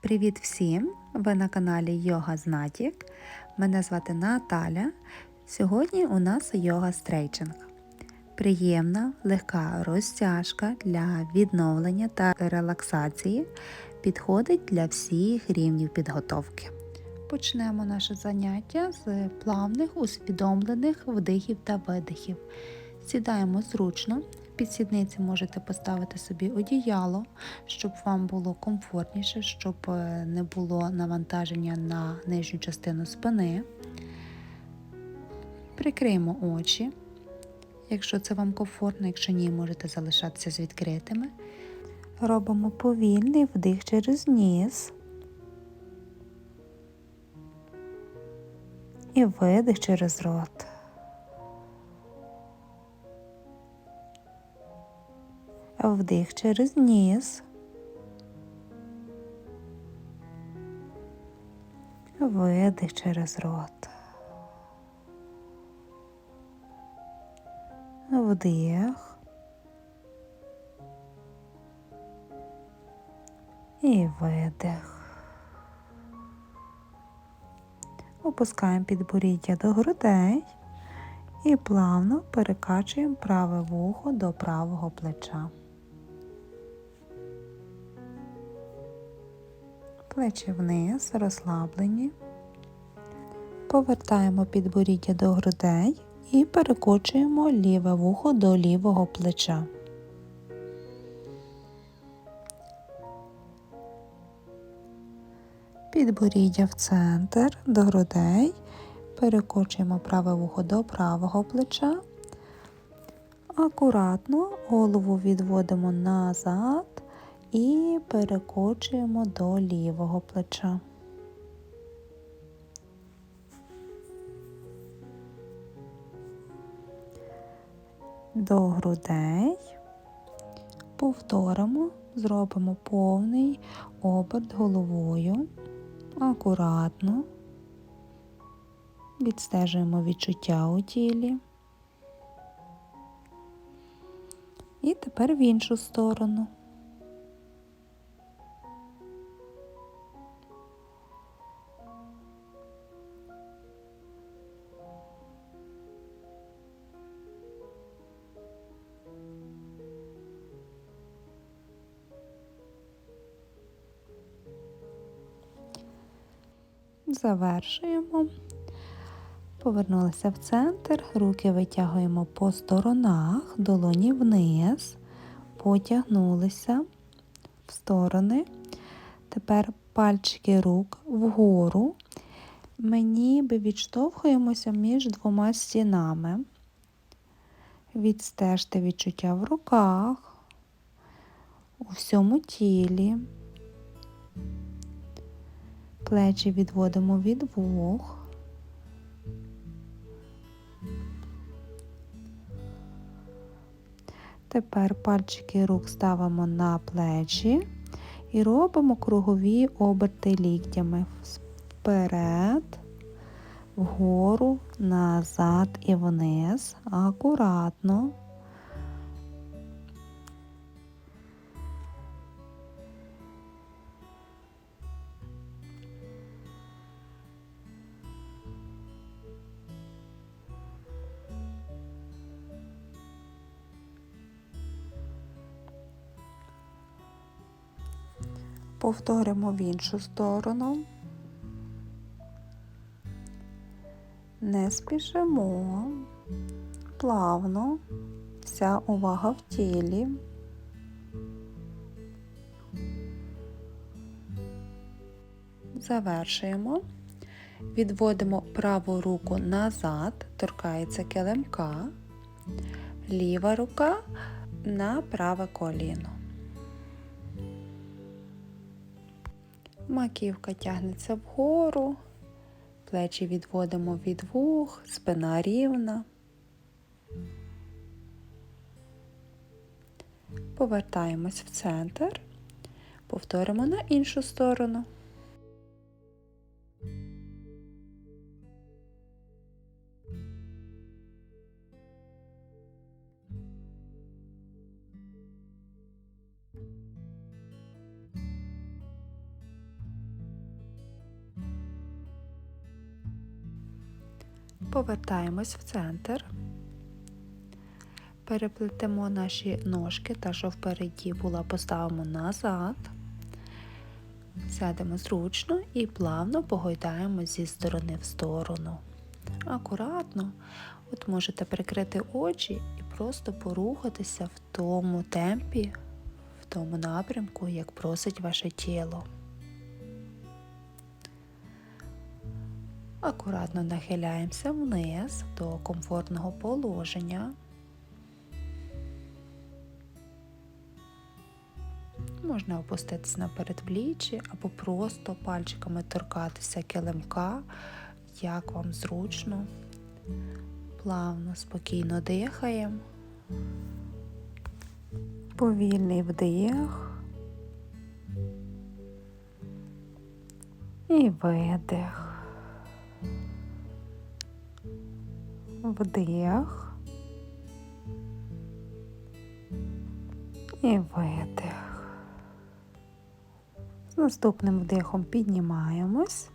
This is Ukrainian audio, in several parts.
Привіт всім! Ви на каналі Йога Знатік. Мене звати Наталя. Сьогодні у нас йога стрейчинг. Приємна, легка розтяжка для відновлення та релаксації підходить для всіх рівнів підготовки. Почнемо наше заняття з плавних усвідомлених вдихів та видихів. Сідаємо зручно, під сідниці можете поставити собі одіяло, щоб вам було комфортніше, щоб е, не було навантаження на нижню частину спини. Прикриємо очі, якщо це вам комфортно, якщо ні, можете залишатися з відкритими. Робимо повільний вдих через ніс. І видих через рот. Вдих через ніс. Видих через рот. Вдих. І видих. Опускаємо підборіддя до грудей і плавно перекачуємо праве вухо до правого плеча. Плечі вниз, розслаблені. Повертаємо підборіддя до грудей і перекочуємо ліве вухо до лівого плеча. Підборіддя в центр до грудей. Перекочуємо праве вухо до правого плеча. Акуратно голову відводимо назад і перекочуємо до лівого плеча. До грудей повторимо, зробимо повний оберт головою, акуратно, відстежуємо відчуття у тілі. І тепер в іншу сторону. Завершуємо. Повернулися в центр, руки витягуємо по сторонах, долоні вниз, потягнулися в сторони. Тепер пальчики рук вгору. Ми ніби відштовхуємося між двома стінами. Відстежте відчуття в руках, у всьому тілі. Плечі відводимо від вух. Тепер пальчики рук ставимо на плечі і робимо кругові оберти ліктями вперед, вгору, назад і вниз, акуратно. Повторимо в іншу сторону. Не спішимо, плавно, вся увага в тілі. Завершуємо. Відводимо праву руку назад, торкається килимка, ліва рука на праве коліно. Маківка тягнеться вгору, плечі відводимо від вух, спина рівна. Повертаємось в центр, повторимо на іншу сторону. Повертаємось в центр. Переплетемо наші ножки, та що впереді була, поставимо назад. Сядемо зручно і плавно погойдаємо зі сторони в сторону. Акуратно, от можете прикрити очі і просто порухатися в тому темпі, в тому напрямку, як просить ваше тіло. Акуратно нахиляємося вниз до комфортного положення. Можна опуститись на передпліччі або просто пальчиками торкатися килимка, як вам зручно. Плавно, спокійно дихаємо. Повільний вдих і видих. Вдих і видих. З наступним вдихом піднімаємось,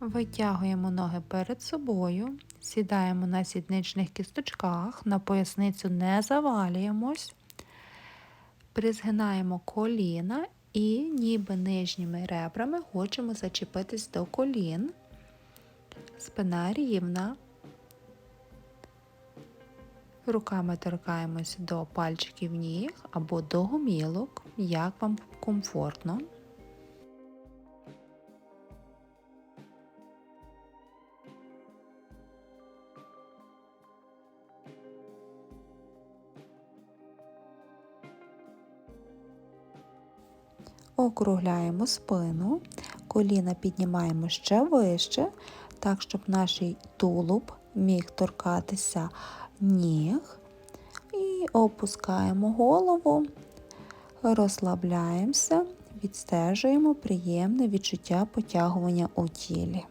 витягуємо ноги перед собою, сідаємо на сідничних кісточках, на поясницю не завалюємось, призгинаємо коліна і ніби нижніми ребрами хочемо зачепитись до колін. Спина рівна. Руками торкаємось до пальчиків ніг або до гомілок, як вам комфортно. Округляємо спину, коліна піднімаємо ще вище, так, щоб наш тулуб міг торкатися ніг. І опускаємо голову, розслабляємося, відстежуємо приємне відчуття потягування у тілі.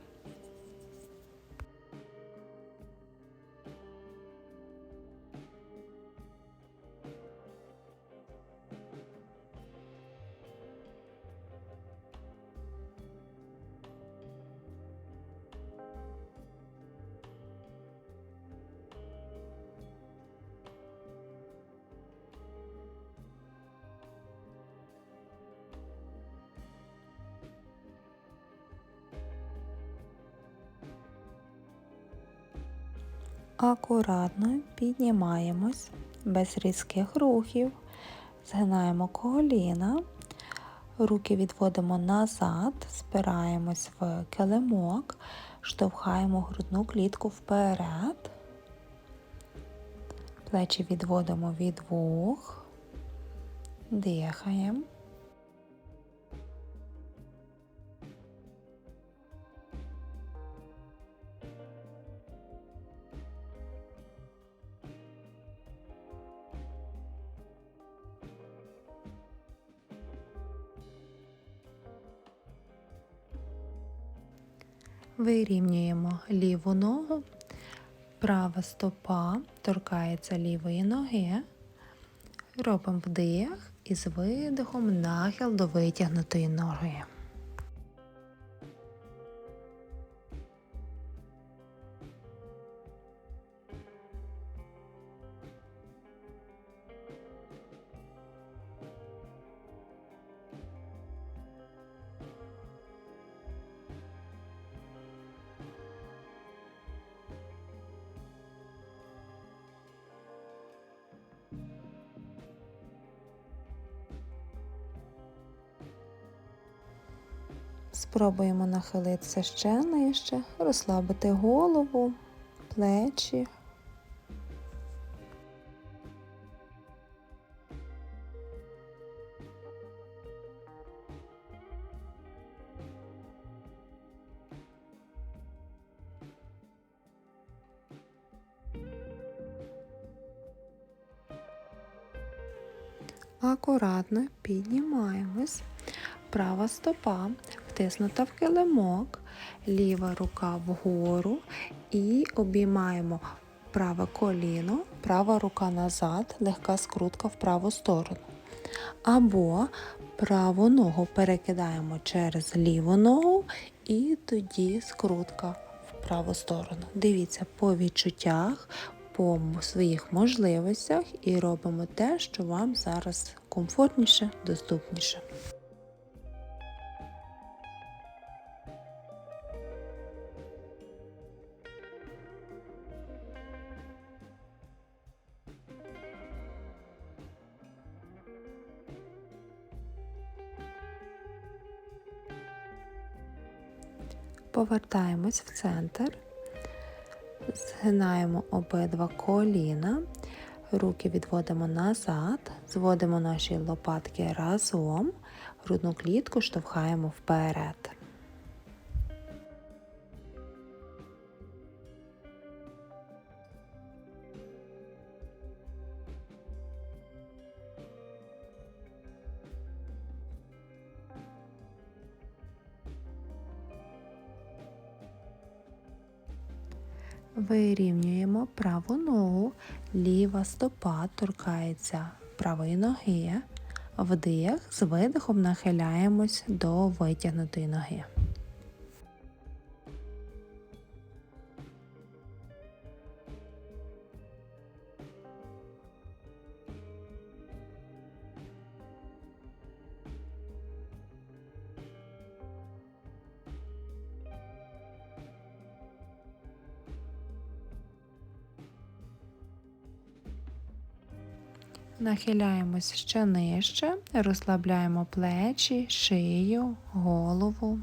Акуратно піднімаємось без різких рухів, згинаємо коліна, руки відводимо назад, спираємось в килимок, штовхаємо грудну клітку вперед, плечі відводимо від вух, дихаємо. Вирівнюємо ліву ногу, права стопа торкається лівої ноги. Робимо вдих і з видихом нахил до витягнутої ноги. Спробуємо нахилитися ще нижче, розслабити голову, плечі. Акуратно піднімаємось. Права стопа втиснута в килимок, ліва рука вгору і обіймаємо праве коліно, права рука назад, легка скрутка в праву сторону. Або праву ногу перекидаємо через ліву ногу і тоді скрутка в праву сторону. Дивіться по відчуттях, по своїх можливостях і робимо те, що вам зараз комфортніше, доступніше. Повертаємось в центр, згинаємо обидва коліна, руки відводимо назад, зводимо наші лопатки разом, грудну клітку штовхаємо вперед. Вирівнюємо праву ногу, ліва стопа торкається правої ноги, вдих, з видихом нахиляємось до витягнутої ноги. Нахиляємось ще нижче, розслабляємо плечі, шию, голову.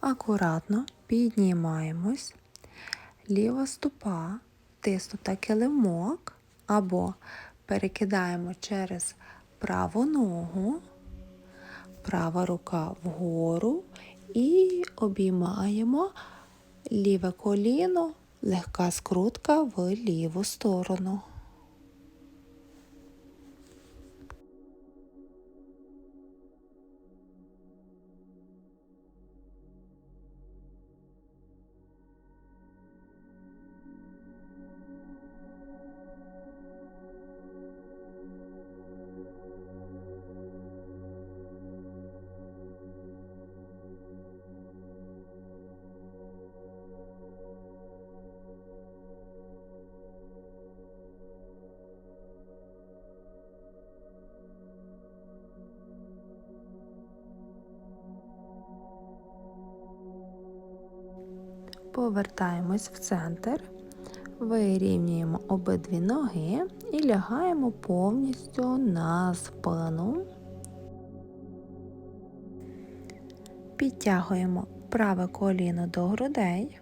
Акуратно піднімаємось, ліва стопа тиснута килимок або перекидаємо через праву ногу, права рука вгору і обіймаємо ліве коліно, легка скрутка в ліву сторону. Повертаємось в центр, вирівнюємо обидві ноги і лягаємо повністю на спину. Підтягуємо праве коліно до грудей.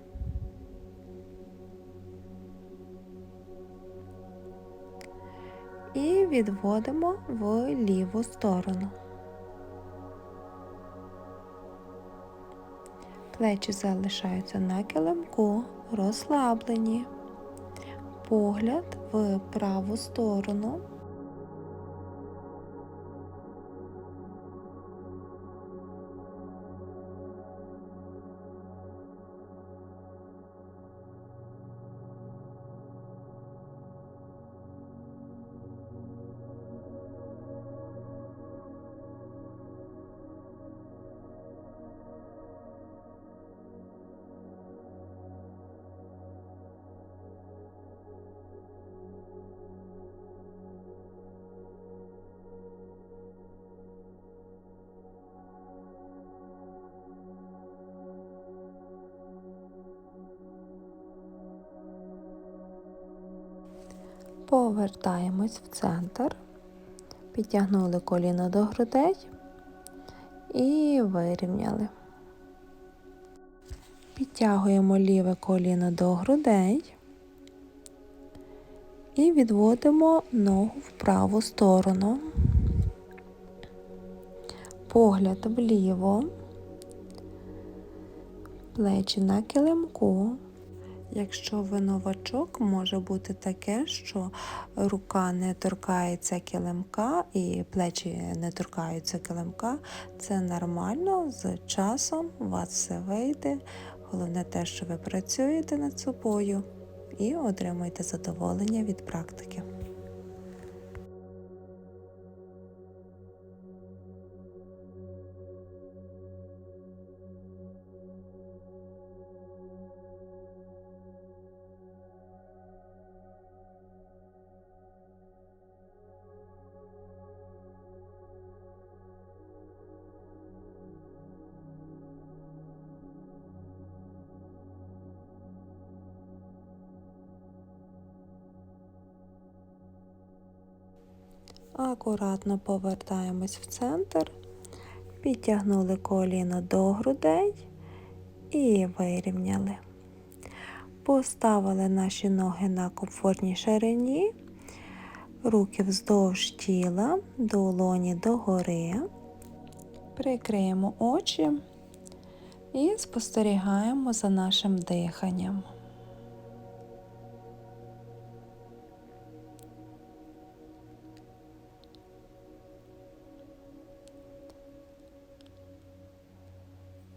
І відводимо в ліву сторону. Плечі залишаються на килимку, розслаблені, погляд в праву сторону. Повертаємось в центр, підтягнули коліно до грудей і вирівняли. Підтягуємо ліве коліно до грудей, І відводимо ногу в праву сторону. Погляд вліво, плечі на килимку. Якщо ви новачок, може бути таке, що рука не торкається килимка і плечі не торкаються килимка. Це нормально, з часом у вас все вийде. Головне те, що ви працюєте над собою і отримуєте задоволення від практики. Акуратно повертаємось в центр, підтягнули коліно до грудей і вирівняли. Поставили наші ноги на комфортній ширині, руки вздовж тіла, долоні догори. Прикриємо очі і спостерігаємо за нашим диханням.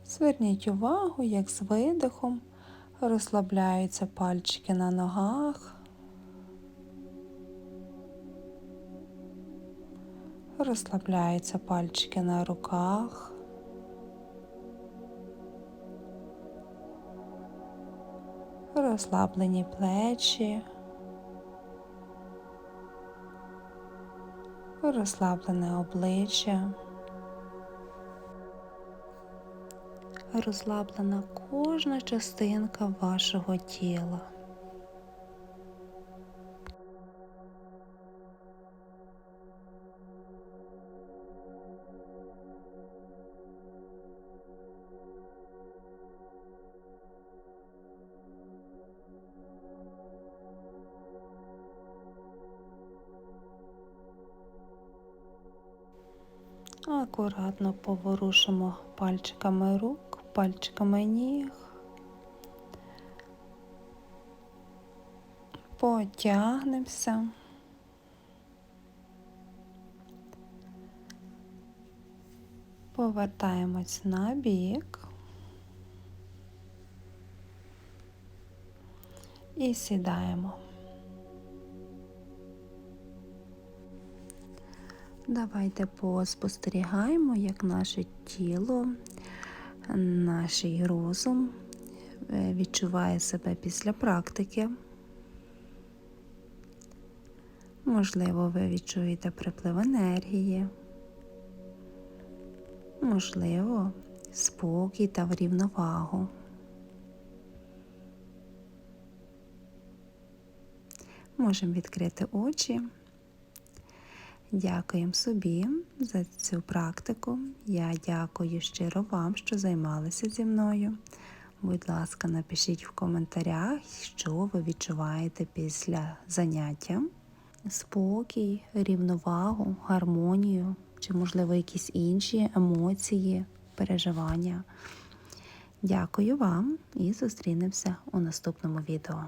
Зверніть увагу, як з видихом розслабляються пальчики на ногах, розслабляються пальчики на руках. Розслаблені плечі, розслаблене обличчя. Розслаблена кожна частинка вашого тіла. Акуратно поворушимо пальчиками рук, пальчиками ніг. Потягнемося. Повертаємось на бік і сідаємо. Давайте поспостерігаємо, як наше тіло, наш розум е, відчуває себе після практики. Можливо, ви відчуєте приплив енергії, можливо, спокій та врівновагу. Можемо відкрити очі. Дякуємо собі за цю практику. Я дякую щиро вам, що займалися зі мною. Будь ласка, напишіть в коментарях, що ви відчуваєте після заняття. Спокій, рівновагу, гармонію, чи, можливо, якісь інші емоції, переживання. Дякую вам і зустрінемося у наступному відео.